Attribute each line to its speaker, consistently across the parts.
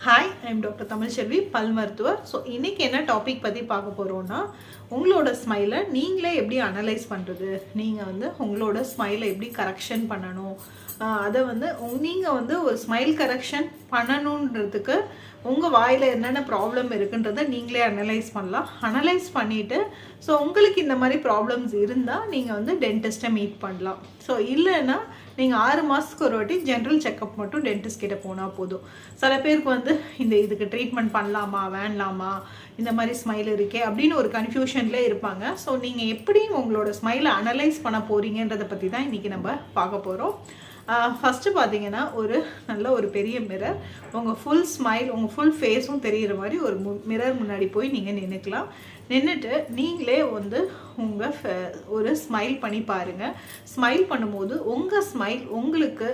Speaker 1: Hi I'm doctor Tamilselvi பல் மருத்துவர் so இன்றைக்கி என்ன டாபிக் பற்றி பார்க்க போகிறோம்னா உங்களோட ஸ்மைலை நீங்களே எப்படி அனலைஸ் பண்ணுறது நீங்கள் வந்து உங்களோட ஸ்மைலை எப்படி கரெக்ஷன் பண்ணணும்? அதை வந்து நீங்கள் வந்து ஒரு ஸ்மைல் கரெக்ஷன் பண்ணணுன்றதுக்கு உங்கள் வாயில் என்னென்ன ப்ராப்ளம் இருக்குன்றதை நீங்களே அனலைஸ் பண்ணலாம். அனலைஸ் பண்ணிவிட்டு ஸோ உங்களுக்கு இந்த மாதிரி ப்ராப்ளம்ஸ் இருந்தால் நீங்கள் வந்து டென்டிஸ்ட்டை மீட் பண்ணலாம். ஸோ இல்லைன்னா நீங்கள் ஆறு மாதத்துக்கு ஒரு வாட்டி ஜென்ரல் செக்கப் மட்டும் டென்டிஸ்ட் கிட்ட போனால் போதும். சில பேருக்கு வந்து இந்த இதுக்கு ட்ரீட்மெண்ட் பண்ணலாமா வேண்டாமா இந்த மாதிரி ஸ்மைல் இருக்கே அப்படின்னு ஒரு கன்ஃபியூஷனில் இருப்பாங்க. ஸோ நீங்கள் எப்படி உங்களோட ஸ்மைலை அனலைஸ் பண்ண போகிறீங்கன்றதை பற்றி தான் இன்றைக்கி நம்ம பார்க்க போகிறோம் ஃபஸ்ட்டு பார்த்தீங்கன்னா ஒரு நல்ல ஒரு பெரிய மிரர் உங்கள் ஃபுல் ஸ்மைல் உங்கள் ஃபுல் ஃபேஸும் தெரிகிற மாதிரி ஒரு மிரர் முன்னாடி போய் நீங்கள் நின்றுக்கலாம் நின்றுட்டு நீங்களே வந்து உங்கள் ஒரு ஸ்மைல் பண்ணி பாருங்கள் ஸ்மைல் பண்ணும்போது உங்கள் ஸ்மைல் உங்களுக்கு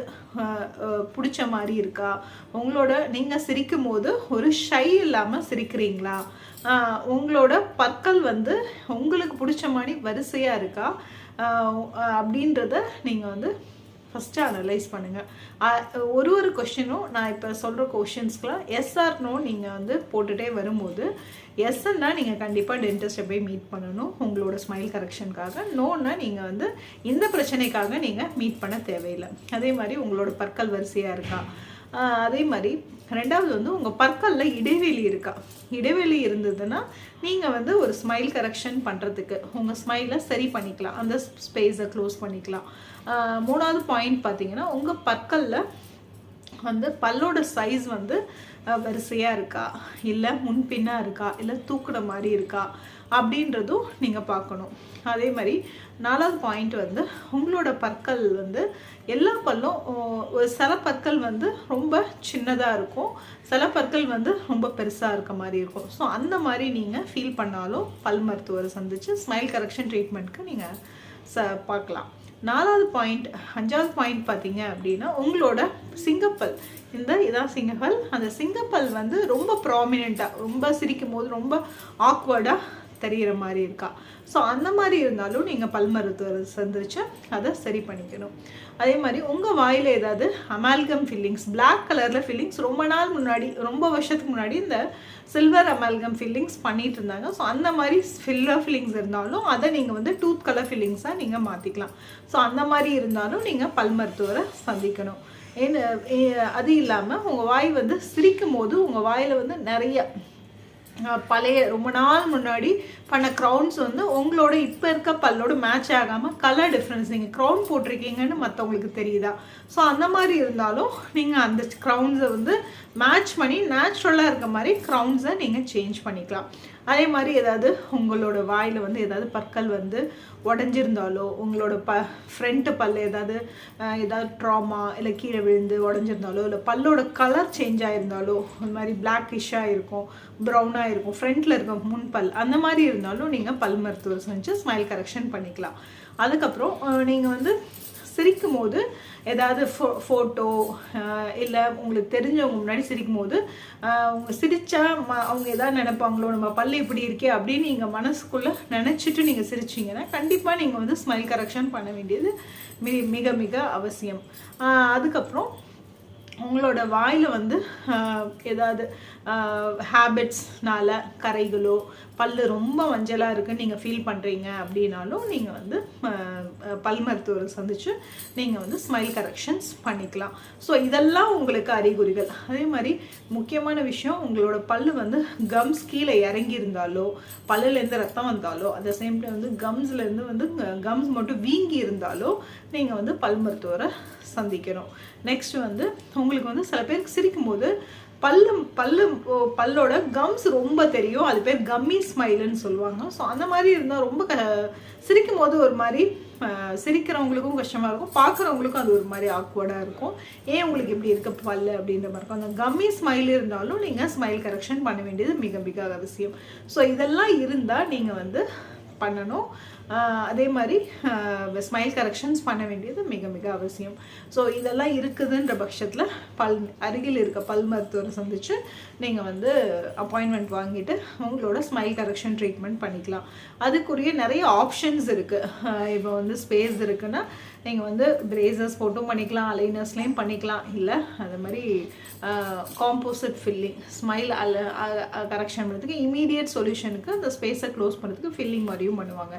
Speaker 1: பிடிச்ச மாதிரி இருக்கா? உங்களோட நீங்கள் சிரிக்கும் போது ஒரு ஷை இல்லாமல் சிரிக்கிறீங்களா? உங்களோட பற்கள் வந்து உங்களுக்கு பிடிச்ச மாதிரி வரிசையாக இருக்கா? அப்படின்றத நீங்கள் வந்து ஃபஸ்ட்டு அனலைஸ் பண்ணுங்கள் ஒரு ஒரு கொஷினும் நான் இப்போ சொல்கிற கொஷின்ஸ்க்குலாம் எஸ்ஆர் நோ நீங்கள் வந்து போட்டுகிட்டே வரும்போது எஸ்எல்னா நீங்கள் கண்டிப்பாக டென்டிஸ்ட்டை போய் மீட் பண்ணணும். உங்களோட ஸ்மைல் கரெக்ஷனுக்காக நோன்னா நீங்கள் வந்து இந்த பிரச்சனைக்காக நீங்கள் மீட் பண்ண தேவையில்லை. அதே மாதிரி உங்களோட பற்கள் வரிசையாக இருக்கா? அதே மாதிரி ரெண்டாவது வந்து உங்கள் பற்களில் இடைவெளி இருக்கா? இடைவெளி இருந்ததுன்னா நீங்கள் வந்து ஒரு ஸ்மைல் கரெக்ஷன் பண்ணுறதுக்கு உங்கள் ஸ்மைலை சரி பண்ணிக்கலாம். அந்த ஸ்பேஸை க்ளோஸ் பண்ணிக்கலாம். மூணாவது பாயிண்ட் பார்த்தீங்கன்னா உங்கள் பற்களில் வந்து பல்லோட சைஸ் வந்து வரிசையாக இருக்கா? இல்லை முன்பின்னாக இருக்கா? இல்லை தூக்குற மாதிரி இருக்கா? அப்படின்றதும் நீங்கள் பார்க்கணும். அதே மாதிரி நாலாவது பாயிண்ட் வந்து உங்களோட பற்கள் வந்து எல்லா பல்லும் ஒரு சில பற்கள் வந்து ரொம்ப சின்னதாக இருக்கும். சில பற்கள் வந்து ரொம்ப பெருசாக இருக்க மாதிரி இருக்கும். ஸோ அந்த மாதிரி நீங்கள் ஃபீல் பண்ணாலும் பல் மருத்துவரை சந்தித்து ஸ்மைல் கரெக்ஷன் ட்ரீட்மெண்ட்க்கு நீங்கள் ச பார்க்கலாம். நாலாவது பாயிண்ட் அஞ்சாவது பாயிண்ட் பார்த்தீங்க அப்படின்னா உங்களோட சிங்கப்பல். இந்த இதான் சிங்கப்பல். அந்த சிங்கப்பல் வந்து ரொம்ப ப்ராமினெண்ட்டாக ரொம்ப சிரிக்கும் போது ரொம்ப ஆக்வர்டாக தெரிகிற மாதிரி இருக்கா? ஸோ அந்த மாதிரி இருந்தாலும் நீங்கள் பல் மருத்துவரை சந்திச்சு அதை சரி பண்ணிக்கணும். அதே மாதிரி உங்கள் வாயில் ஏதாவது அமால்கம் ஃபில்லிங்ஸ் பிளாக் கலரில் ஃபில்லிங்ஸ் ரொம்ப நாள் முன்னாடி ரொம்ப வருஷத்துக்கு முன்னாடி இந்த சில்வர் அமால்கம் ஃபில்லிங்ஸ் பண்ணிட்டு இருந்தாங்க. ஸோ அந்த மாதிரி சில்வர் ஃபில்லிங்ஸ் இருந்தாலும் அதை நீங்கள் வந்து டூத் கலர் ஃபில்லிங்ஸாக நீங்கள் மாற்றிக்கலாம் ஸோ அந்த மாதிரி இருந்தாலும் நீங்கள் பல் மருத்துவரை சந்திக்கணும். ஏன்னு அது இல்லாமல் உங்கள் வாய் வந்து சிரிக்கும் போது உங்கள் வாயில் வந்து நிறைய பழைய ரொம்ப நாள் முன்னாடி பண்ண க்ரௌன்ஸ் வந்து உங்களோட இப்போ இருக்க பல்லோட மேட்ச் ஆகாமல் கலர் டிஃப்ரென்ஸ் நீங்கள் க்ரௌன் போட்டிருக்கீங்கன்னு மற்றவங்களுக்கு தெரியுதா? ஸோ அந்த மாதிரி இருந்தாலும் நீங்கள் அந்த க்ரௌன்ஸை வந்து மேட்ச் பண்ணி நேச்சுரலாக இருக்க மாதிரி க்ரௌன்ஸை நீங்கள் சேஞ்ச் பண்ணிக்கலாம். அதே மாதிரி ஏதாவது உங்களோட வாயில் வந்து ஏதாவது பற்கள் வந்து உடஞ்சிருந்தாலோ உங்களோட ப ஃப்ரண்ட்டு பல் ஏதாவது ஏதாவது ட்ராமா இல்லை கீழே விழுந்து உடஞ்சிருந்தாலோ இல்லை பல்லோட கலர் சேஞ்ச் ஆகிருந்தாலோ அந்த மாதிரி பிளாக்கிஷாக இருக்கும் ப்ரௌனாக இருக்கும் ஃப்ரண்ட்டில் இருக்க முன் பல் அந்த மாதிரி இருந்தாலும் நீங்கள் பல் மருத்துவர் செஞ்சு ஸ்மைல் கரெக்ஷன் பண்ணிக்கலாம். அதுக்கப்புறம் நீங்கள் வந்து சிரிக்கும் போது ஏதாவது ஃபோ ஃபோட்டோ இல்லை உங்களுக்கு தெரிஞ்சவங்க முன்னாடி சிரிக்கும் போது அவங்க சிரித்தா ம அவங்க எதாவது நினைப்பாங்களோ நம்ம பல்லு இப்படி இருக்கே அப்படின்னு நீங்கள் மனசுக்குள்ளே நினச்சிட்டு நீங்கள் சிரிச்சீங்கன்னா கண்டிப்பாக நீங்கள் வந்து ஸ்மைல் கரெக்ஷன் பண்ண வேண்டியது மி மிக மிக அவசியம். அதுக்கப்புறம் உங்களோட வாயில் வந்து ஏதாவது ஹேபிட்ஸ்னால கரைகளோ பல்லு ரொம்ப மஞ்சளாக இருக்குன்னு நீங்கள் ஃபீல் பண்ணுறீங்க அப்படின்னாலும் நீங்கள் வந்து பல் மருத்துவரை சந்தித்து நீங்கள் வந்து ஸ்மைல் கரெக்ஷன்ஸ் பண்ணிக்கலாம். ஸோ இதெல்லாம் உங்களுக்கு அறிகுறிகள். அதே மாதிரி முக்கியமான விஷயம் உங்களோட பல்லு வந்து கம்ஸ் கீழே இறங்கி இருந்தாலோ பல்லுலேருந்து ரத்தம் வந்தாலோ அட் த சேம் டைம் வந்து கம்ஸ்லேருந்து வந்து கம்ஸ் மட்டும் வீங்கி இருந்தாலோ நீங்கள் வந்து பல் மருத்துவரை சந்திக்கணும். நெக்ஸ்ட் வந்து உங்களுக்கு வந்து சில பேருக்கு சிரிக்கும்போது பல்லு பல்லு பல்லோட கம்ஸ் ரொம்ப தெரியும். அது பேர் கம்மி ஸ்மைலுன்னு சொல்லுவாங்க. ஸோ அந்த மாதிரி இருந்தால் ரொம்ப க சிரிக்கும் போது ஒரு மாதிரி சிரிக்கிறவங்களுக்கும் கஷ்டமாக இருக்கும். பார்க்குறவங்களுக்கும் அது ஒரு மாதிரி ஆக்வர்டாக இருக்கும். ஏன் உங்களுக்கு இப்படி இருக்க பல்லு அப்படின்ற மாதிரி இருக்கும். அந்த கம்மி ஸ்மைல் இருந்தாலும் நீங்கள் ஸ்மைல் கரெக்ஷன் பண்ண வேண்டியது மிக மிக அவசியம். ஸோ இதெல்லாம் இருந்தால் நீங்கள் வந்து பண்ணணும். அதே மாதிரி ஸ்மைல் கரெக்ஷன்ஸ் பண்ண வேண்டியது மிக மிக அவசியம். ஸோ இதெல்லாம் இருக்குதுன்ற பட்சத்தில் பல் அருகில் இருக்க பல் மருத்துவரை சந்தித்து நீங்கள் வந்து அப்பாயின்மெண்ட் வாங்கிட்டு உங்களோட ஸ்மைல் கரெக்ஷன் ட்ரீட்மெண்ட் பண்ணிக்கலாம். அதுக்குரிய நிறைய ஆப்ஷன்ஸ் இருக்குது இப்போ வந்து ஸ்பேஸ் இருக்குன்னா நீங்கள் வந்து பிரேசஸ் போட்டும் பண்ணிக்கலாம் அலைனர்ஸ்லேயும் பண்ணிக்கலாம். இல்லை அது மாதிரி காம்போசிட் ஃபில்லிங் ஸ்மைல் அல கரெக்ஷன் பண்ணுறதுக்கு இமீடியட் சொல்யூஷனுக்கு அந்த ஸ்பேஸை க்ளோஸ் பண்ணுறதுக்கு ஃபில்லிங் மாதிரியும் பண்ணுவாங்க.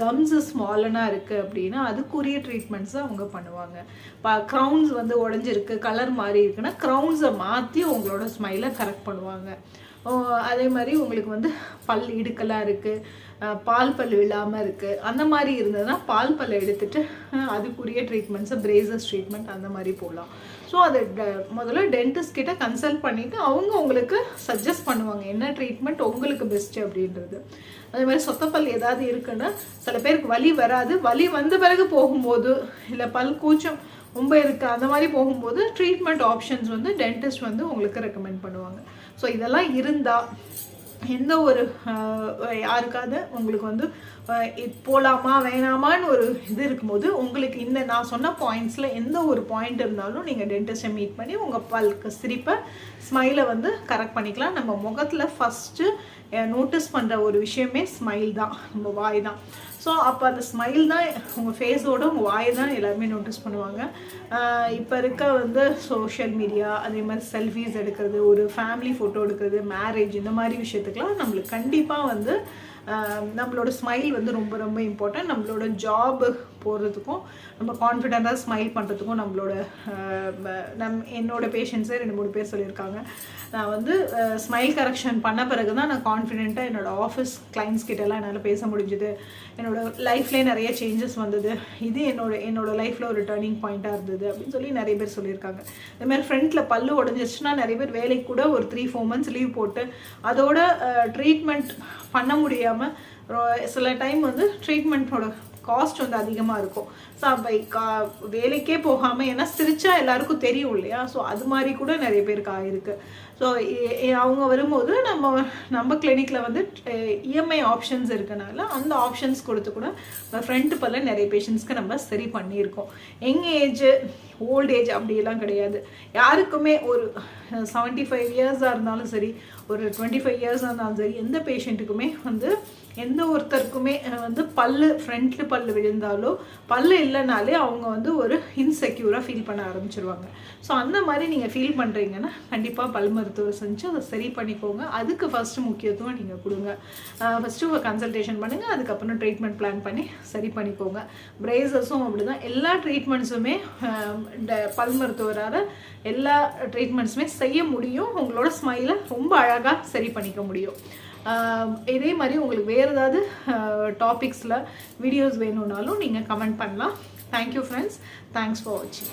Speaker 1: கம்ஸ் ஸ்மாலனாக இருக்குது அப்படின்னா அதுக்குரிய ட்ரீட்மெண்ட்ஸை அவங்க பண்ணுவாங்க. இப்போ க்ரௌன்ஸ் வந்து உடஞ்சிருக்கு கலர் மாதிரி இருக்குன்னா க்ரௌன்ஸை மாற்றி உங்களோட ஸ்மைலை கரெக்ட் பண்ணுவாங்க. அதே மாதிரி உங்களுக்கு வந்து பல் இடுக்கலாக இருக்குது பால் பல் இல்லாமல் இருக்குது அந்த மாதிரி இருந்ததுன்னா பால் பல்லை எடுத்துட்டு அதுக்குரிய ட்ரீட்மெண்ட்ஸை பிரேசஸ் ட்ரீட்மெண்ட் அந்த மாதிரி போடலாம். ஸோ அதை முதல்ல டென்டிஸ்ட் கிட்ட கன்சல்ட் பண்ணிவிட்டு அவங்க உங்களுக்கு சஜஸ்ட் பண்ணுவாங்க என்ன ட்ரீட்மெண்ட் உங்களுக்கு பெஸ்ட்டு அப்படின்றது. அதே மாதிரி சொத்தப்பல் ஏதாவது இருக்குன்னா சில பேருக்கு வலி வராது. வலி வந்த பிறகு போகும்போது இல்லை பல் கூச்சம் ரொம்ப இருக்குது அந்த மாதிரி போகும்போது ட்ரீட்மெண்ட் ஆப்ஷன்ஸ் வந்து டென்டிஸ்ட் வந்து உங்களுக்கு ரெக்கமெண்ட் பண்ணுவாங்க. ஸோ இதெல்லாம் இருந்தால் எந்த ஒரு யாருக்காவது உங்களுக்கு வந்து போகலாமா வேணாமான்னு ஒரு இது இருக்கும்போது உங்களுக்கு இந்த நான் சொன்ன பாயிண்ட்ஸில் எந்த ஒரு பாயிண்ட் இருந்தாலும் நீங்கள் டென்டிஸ்ட்டை மீட் பண்ணி உங்கள் பல்க்கு சிரிப்பை ஸ்மைலை வந்து கரெக்ட் பண்ணிக்கலாம். நம்ம முகத்தில் ஃபஸ்ட்டு நோட்டீஸ் பண்ணுற ஒரு விஷயமே ஸ்மைல் தான். நம்ம வாய் தான். ஸோ அப்போ அந்த ஸ்மைல் தான் உங்கள் ஃபேஸோட உங்கள் வாய் தான் எல்லாருமே நோட்டீஸ் பண்ணுவாங்க. இப்போ இருக்க வந்து சோஷியல் மீடியா அதே மாதிரி செல்ஃபீஸ் எடுக்கிறது ஒரு ஃபேமிலி ஃபோட்டோ எடுக்கிறது மேரேஜ் இந்த மாதிரி விஷயத்துக்குலாம் நம்மளுக்கு கண்டிப்பாக வந்து நம்மளோட ஸ்மைல் வந்து ரொம்ப ரொம்ப இம்பார்ட்டன்ட் நம்மளோட ஜாப் போகிறதுக்கும் நம்ம கான்ஃபிடெண்ட்டாக ஸ்மைல் பண்ணுறதுக்கும் நம்மளோட நம் என்னோட பேஷண்ட்ஸே ரெண்டு மூணு பேர் சொல்லியிருக்காங்க. நான் வந்து ஸ்மைல் கரெக்ஷன் பண்ண பிறகு தான் நான் கான்ஃபிடென்ட்டாக என்னோட ஆஃபீஸ் கிளைண்ட்ஸ் கிட்டலாம் என்னால் பேச முடிஞ்சுது. என்னோடய லைஃப்லேயே நிறைய சேஞ்சஸ் வந்தது. இது என்னோட என்னோடய லைஃப்பில் ஒரு டேர்னிங் பாயிண்ட்டாக இருந்தது அப்படின்னு சொல்லி நிறைய பேர் சொல்லியிருக்காங்க. இந்த மாதிரி ஃப்ரண்ட்டில் பல்லு உடஞ்சிருச்சுன்னா நிறைய பேர் வேலைக்கு கூட ஒரு த்ரீ ஃபோர் மந்த்ஸ் லீவ் போட்டு அதோட ட்ரீட்மெண்ட் பண்ண முடியாமல் சில டைம் வந்து ட்ரீட்மெண்ட்டோட காஸ்ட் வந்து அதிகமாக இருக்கும். ஸோ அப்போ கா வேலைக்கே போகாமல் ஏன்னா சிரிச்சா எல்லாருக்கும் தெரியும் இல்லையா? ஸோ அது மாதிரி கூட நிறைய பேருக்கு ஆயிருக்கு. ஸோ அவங்க வரும்போது நம்ம நம்ம கிளினிக்கில் வந்து இஎம்ஐ ஆப்ஷன்ஸ் இருக்கனால அந்த ஆப்ஷன்ஸ் கொடுத்து கூட ஃப்ரண்ட் பல்ல நிறைய பேஷண்ட்ஸ்க்கு நம்ம சரி பண்ணியிருக்கோம். எங் ஏஜ் ஓல்ட் ஏஜ் அப்படியெல்லாம் கிடையாது. யாருக்குமே ஒரு செவன்ட்டி ஃபைவ் இயர்ஸாக இருந்தாலும் சரி ஒரு டுவெண்ட்டி ஃபைவ் இயர்ஸாக இருந்தாலும் சரி எந்த பேஷண்ட்டுக்குமே வந்து எந்த ஒருத்தருக்குமே வந்து பல்லு ஃப்ரண்ட்ல பல்லு விழுந்தாலோ பல்லு இல்லைனாலே அவங்க வந்து ஒரு இன்செக்யூராக ஃபீல் பண்ண ஆரம்பிச்சிருவாங்க. ஸோ அந்த மாதிரி நீங்கள் ஃபீல் பண்ணுறீங்கன்னா கண்டிப்பாக பல் மருத்துவர் செஞ்சு அதை சரி பண்ணிக்கோங்க. அதுக்கு ஃபஸ்ட்டு முக்கியத்துவம் நீங்கள் கொடுங்க. ஃபஸ்ட்டு கன்சல்டேஷன் பண்ணுங்கள் அதுக்கப்புறம் ட்ரீட்மெண்ட் பிளான் பண்ணி சரி பண்ணிக்கோங்க. பிரேசஸும் அப்படி தான் எல்லா ட்ரீட்மெண்ட்ஸுமே பல் மருத்துவரால் எல்லா ட்ரீட்மெண்ட்ஸுமே செய்ய முடியும். உங்களோட ஸ்மைலை ரொம்ப அழகாக சரி பண்ணிக்க முடியும். இதே மாதிரி உங்களுக்கு வேறு ஏதாவது டாபிக்ஸில் வீடியோஸ் வேணும்னாலும் நீங்கள் கமெண்ட் பண்ணலாம். தேங்க்யூ ஃப்ரெண்ட்ஸ் தேங்க்ஸ் ஃபார் வாட்சிங்